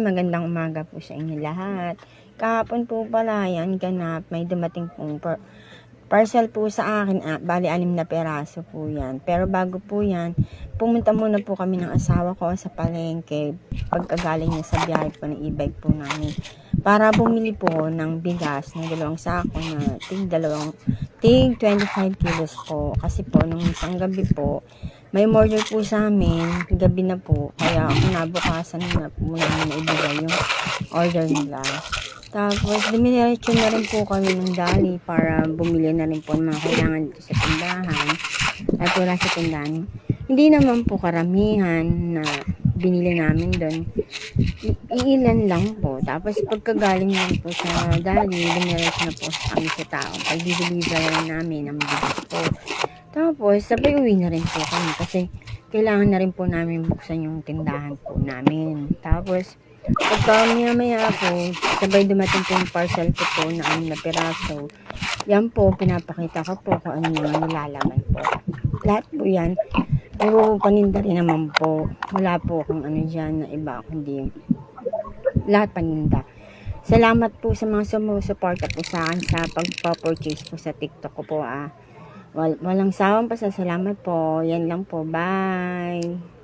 magandang umaga po sa inyo lahat. Kahapon po pala, yan, ganap, may dumating pong par- parcel po sa akin, ah, bali anim na peraso po yan. Pero bago po yan, pumunta muna po kami ng asawa ko sa palengke, pagkagaling niya sa biyahe po ng e-bike po namin. Para bumili po ng bigas ng dalawang sako na tig dalawang, tig 25 kilos po. Kasi po, nung isang gabi po, may order po sa amin, gabi na po, kaya kinabukasan na po namin na ibigay yung order nila. Tapos, dumiretso na rin po kami ng dali para bumili na rin po ng mga kailangan dito sa tindahan. At wala sa tindahan. Hindi naman po karamihan na binili namin doon. Iilan lang po. Tapos, pagkagaling na po sa dali, dumiretso na po kami sa tao. Pag-deliver namin ang bigas po. Tapos, sabay uwi na rin po kami kasi kailangan na rin po namin buksan yung tindahan po namin. Tapos, pagka maya maya po, sabay dumating po yung parcel ko po na anim na. Yan po, pinapakita ko po kung ano yung nilalaman po. Lahat po yan, puro paninda rin naman po. Wala po kung ano dyan na iba, kundi lahat paninda. Salamat po sa mga sumusuporta po sa akin sa pagpa-purchase po sa TikTok ko po ah. Wal walang sawang pasasalamat po. Yan lang po. Bye!